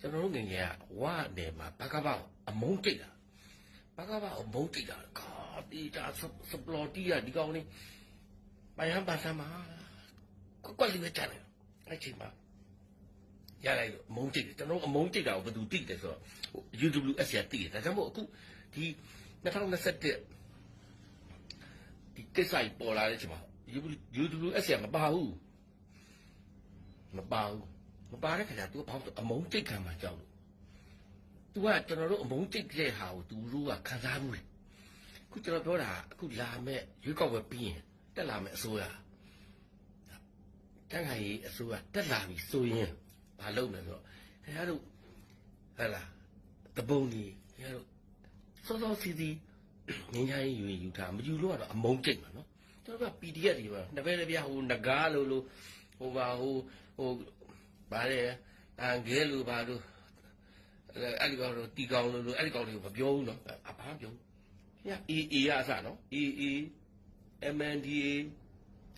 ကျွန်တော်တို့ငယ်ငယ်ကဝါနယ်မှာဘကဘအမုန်းကြိတ်တာဘကဘအမုန်းကြိတ်တာကာတီတာစပလော်တီကဒီကောင်လေးပိုင်ဟန်ပါဆမ်းမှာကွက်ကွက်လေးပဲကြားတယ်အဲ့ချိန်မှာရလိုက်လို့အမုန်းကြိတ်တယ်ကျွန်တော်အမုန်းကြိတ်တာကိုဘယ်သူတိတယ်ဆိုတော့ UWS ရတိတယ်ဒါကြောင့်မို့အခုဒီ2021ဒီကိစ္စကြီးပေါ်လာတဲ့အချိန်မှာ UWS ရမပါဘူးမပါဘူး မပါတဲ့ခါကျ तू ဘာလို့အမုန်းကြိတ်ခံမှာကြောက်လို့ तू ကကျွန်တော်တို့အမုန်းကြိတ်တဲ့ဟာကို तू တို့ကခံစားမှုတယ်အခုကျွန်တော်ပြောတာအခုလာမဲ့ရွေးကောက်ပွဲပြီးရင်တက်လာမဲ့အစိုးရတန်ခိုင်ရေးအစိုးရတက်လာပြီဆိုရင်ဘာလုပ်မလဲဆိုတော့ခင်ဗျားတို့ဟဲ့လားတပုံကြီးခင်ဗျားတို့စောစောစီစီငင်းချိုင်းယူရင်ယူထားမယူလို့ကတော့အမုန်းကြိတ်မှာနော်ကျွန်တော်က PDF တွေပါနှစ်ဘက်တစ်ပြားဟိုငကားလို့လို့ဟိုပါဟိုဟို ဗါတယ်အန်ဂဲလို့ပါလို့အဲ့အဲ့ဒီကောင်တို့တီကောင်လို့လို့အဲ့ဒီကောင်တွေကိုမပြောဘူးနော်အဘာမပြောဘူးခင်ဗျာ AA ရအစနော် AA MNDA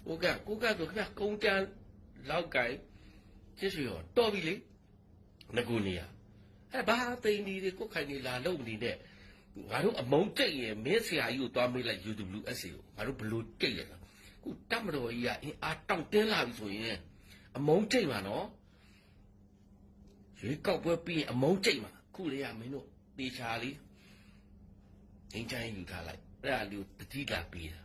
ကိုကကိုကဆိုခင်ဗျာကုန်းတန်းလောက်ကိုင်ချစ်ဆွေရောတော်ပြီလေငကူနေရအဲ့ဘာသိန်းဒီတွေကိုခိုင်နေလာလုံနေနဲ့ငါတို့အမုံကြိတ်ရင်မင်းဆရာကြီးကိုတွားမေးလိုက် UWSA ကိုငါတို့ဘလို့ကြိတ်ရလဲခုတတ်မတော်ကြီးကအင်းအားတောင့်တင်းလာပြီဆိုရင်အမုံကြိတ်မှာနော် ရွေးကောက်ပွဲပြီးရင်အမုံကြိတ်မှာခုလေကမင်းတို့တေချာလေးငင်းချိုင်းယူထားလိုက်အဲ့ဒါလေးကိုတတိလာပေးတာ